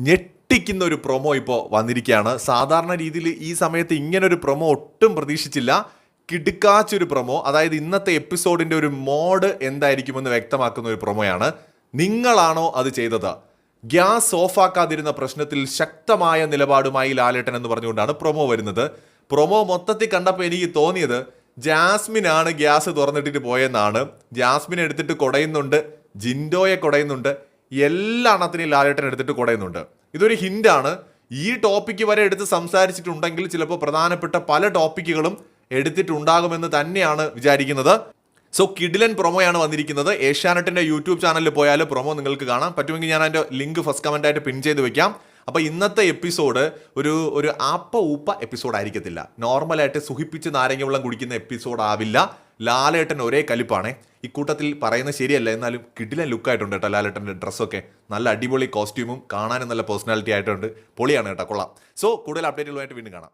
ഞെട്ടിക്കുന്ന ഒരു പ്രൊമോ ഇപ്പോൾ വന്നിരിക്കുകയാണ്. സാധാരണ രീതിയിൽ ഈ സമയത്ത് ഇങ്ങനെ ഒരു പ്രൊമോ ഒട്ടും പ്രതീക്ഷിച്ചില്ല. കിടുക്കാച്ചൊരു പ്രൊമോ അതായത് ഇന്നത്തെ എപ്പിസോഡിന്റെ ഒരു മോഡ് എന്തായിരിക്കുമെന്ന് വ്യക്തമാക്കുന്ന ഒരു പ്രൊമോയാണ് നിങ്ങളാണോ അത് ചെയ്തത്? ഗ്യാസ് ഓഫാക്കാതിരുന്ന പ്രശ്നത്തിൽ ശക്തമായ നിലപാടുമായി ലാലേട്ടൻ എന്ന് പറഞ്ഞുകൊണ്ടാണ് പ്രൊമോ വരുന്നത്. പ്രൊമോ മൊത്തത്തിൽ കണ്ടപ്പോൾ എനിക്ക് തോന്നിയത് ജാസ്മിനാണ് ഗ്യാസ് തുറന്നിട്ടിട്ട് പോയെന്നാണ്. ജാസ്മിൻ എടുത്തിട്ട് കുടയുന്നുണ്ട്. ജിൻഡോയെ കുടയുന്നുണ്ട്. എല്ലാ എണ്ണത്തിനെയും ലാലേട്ടൻ എടുത്തിട്ട് കുടയുന്നുണ്ട്. ഇതൊരു ഹിന്റാണ് ഈ ടോപ്പിക്ക് വരെ എടുത്ത് സംസാരിച്ചിട്ടുണ്ടെങ്കിൽ ചിലപ്പോൾ പ്രധാനപ്പെട്ട പല ടോപ്പിക്കുകളും എടുത്തിട്ടുണ്ടാകുമെന്ന് തന്നെയാണ് വിചാരിക്കുന്നത്. സോ കിഡിലൻ പ്രൊമോയാണ് വന്നിരിക്കുന്നത്. ഏഷ്യാനെറ്റിന്റെ യൂട്യൂബ് ചാനലിൽ പോയാൽ പ്രൊമോ നിങ്ങൾക്ക് കാണാം. പറ്റുമെങ്കിൽ ഞാൻ അതിന്റെ ലിങ്ക് ഫസ്റ്റ് കമന്റായിട്ട് പിൻ ചെയ്ത് വെക്കാം. അപ്പോൾ ഇന്നത്തെ എപ്പിസോഡ് ഒരു ഒരു ആപ്പ ഊപ്പ എപ്പിസോഡ് ആയിരിക്കത്തില്ല. നോർമലായിട്ട് സുഹിപ്പിച്ച് നാരങ്ങ വെള്ളം കുടിക്കുന്ന എപ്പിസോഡ് ആവില്ല. ലാലേട്ടൻ ഒരേ കലിപ്പാണ്. ഇക്കൂട്ടത്തിൽ പറയുന്നത് ശരിയല്ല എന്നാലും കിഡിലൻ ലുക്കായിട്ടുണ്ട് കേട്ടോ ലാലേട്ടന്റെ ഡ്രസ്സൊക്കെ. നല്ല അടിപൊളി കോസ്റ്റ്യൂമും കാണാനും നല്ല പേഴ്സണാലിറ്റി ആയിട്ടുണ്ട്. പൊളിയാണ് കേട്ടോ കൊള്ളാം. സോ കൂടുതൽ അപ്ഡേറ്റുകളുമായിട്ട് വീണ്ടും കാണാം.